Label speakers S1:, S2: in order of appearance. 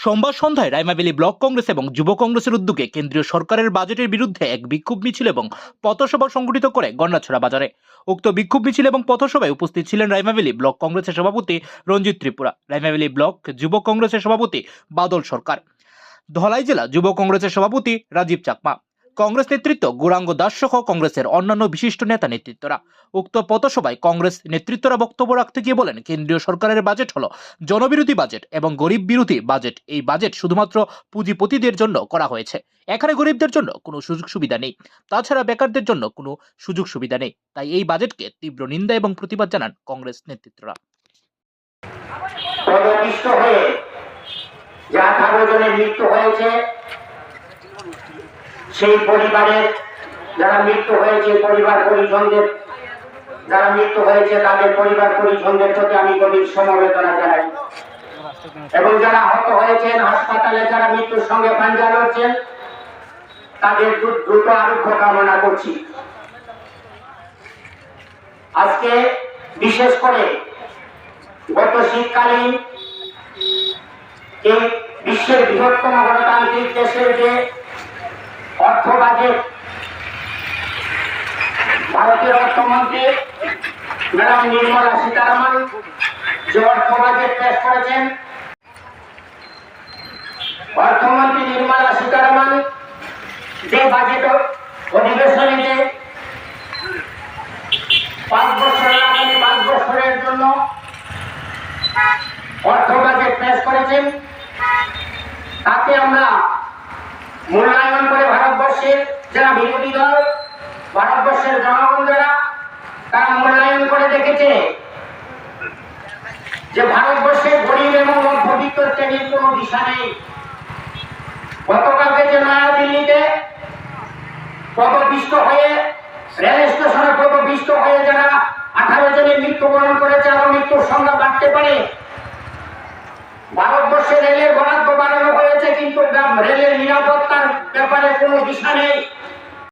S1: সোমবার সন্ধ্যায় রাইমাবেলি ব্লক কংগ্রেস এবং যুব কংগ্রেসের উদ্যোগে কেন্দ্রীয় সরকারের বাজেটের বিরুদ্ধে এক বিক্ষোভ মিছিল এবং পথসভা সংগঠিত করে গন্ডাছড়া বাজারে। উক্ত বিক্ষোভ মিছিল এবং পথসভায় উপস্থিত ছিলেন রাইমাবেলি ব্লক কংগ্রেসের সভাপতি রঞ্জিত ত্রিপুরা রাইমাবেলি ব্লক যুব কংগ্রেসের সভাপতি বাদল সরকার। ধলাই জেলা যুব কংগ্রেসের সভাপতি রাজীব চাকমা কংগ্রেস নেতৃত্ব, গুরাঙ্গ দাস সহ কংগ্রেসের অন্যান্য বিশিষ্ট নেতা নেতৃত্বরা। উক্ত পথসভায় কংগ্রেস নেতৃত্বরা বক্তব্য রাখতে গিয়ে বলেন, কেন্দ্রীয় সরকারের বাজেট হল জনবিরোধী বাজেট এবং গরিব বিরোধী বাজেট। এই বাজেট শুধুমাত্র পুঁজিপতিদের জন্য করা হয়েছে। এখানে গরিবদের জন্য কোনো সুযোগ সুবিধা নেই। তাছাড়া বেকারদের জন্য কোনো সুযোগ সুবিধা নেই। তাই এই বাজেটকে তীব্র নিন্দা এবং প্রতিবাদ জানান কংগ্রেস নেতৃত্বরা।
S2: মৃত্যু হয়েছে সেই পরিবারের যারা মৃত্যু হয়েছে, পরিবার পরিজনদের, যারা মৃত্যু হয়েছে, তাদের পরিবার পরিজনদের প্রতি আমি গভীর সমবেদনা জানাই। এবং যারা আহত হয়েছেন, হাসপাতালে যারা মৃত্যুর সঙ্গে পাঞ্জা লড়ছেন, তাদের দ্রুত আরোগ্য কামনা করছি। আজকে বিশেষ করে গত শীতকালীন এই বিশ্বের বৃহত্তম গণতান্ত্রিক দেশের যে অর্থ বাজেট ভারতীয় অর্থমন্ত্রী ম্যাডাম নির্মলা সীতারামন যে অর্থ বাজেট পেশ করেছেন। অর্থমন্ত্রী নির্মলা সীতারামন যে বাজেট অধিবেশনে যে পাঁচ বছর আগামী পাঁচ বছরের জন্য অর্থ বাজেট পেশ করেছেন, তাতে আমরা মূল্যায়ন যারা বিরোধী দল, ভারতবর্ষের জনগণ যারা তারা মূল্যায়ন করে দেখেছে যে ভারতবর্ষের গরিব এবং মধ্যবিত্ত শ্রেণির কোনো দিশা নেই। গতকালকে যে নয়াদিল্লিতে পদপিষ্ট হয়ে, রেল স্টেশনে পদপিষ্ট হয়ে যারা আঠারো জনের মৃত্যুবরণ করেছে, আরও মৃত্যুর সংখ্যা বাড়তে পারে। ভারতবর্ষে রেলের বরাদ্দ বাড়ানো হয়েছে, কিন্তু রেলের কোনো দিশা নেই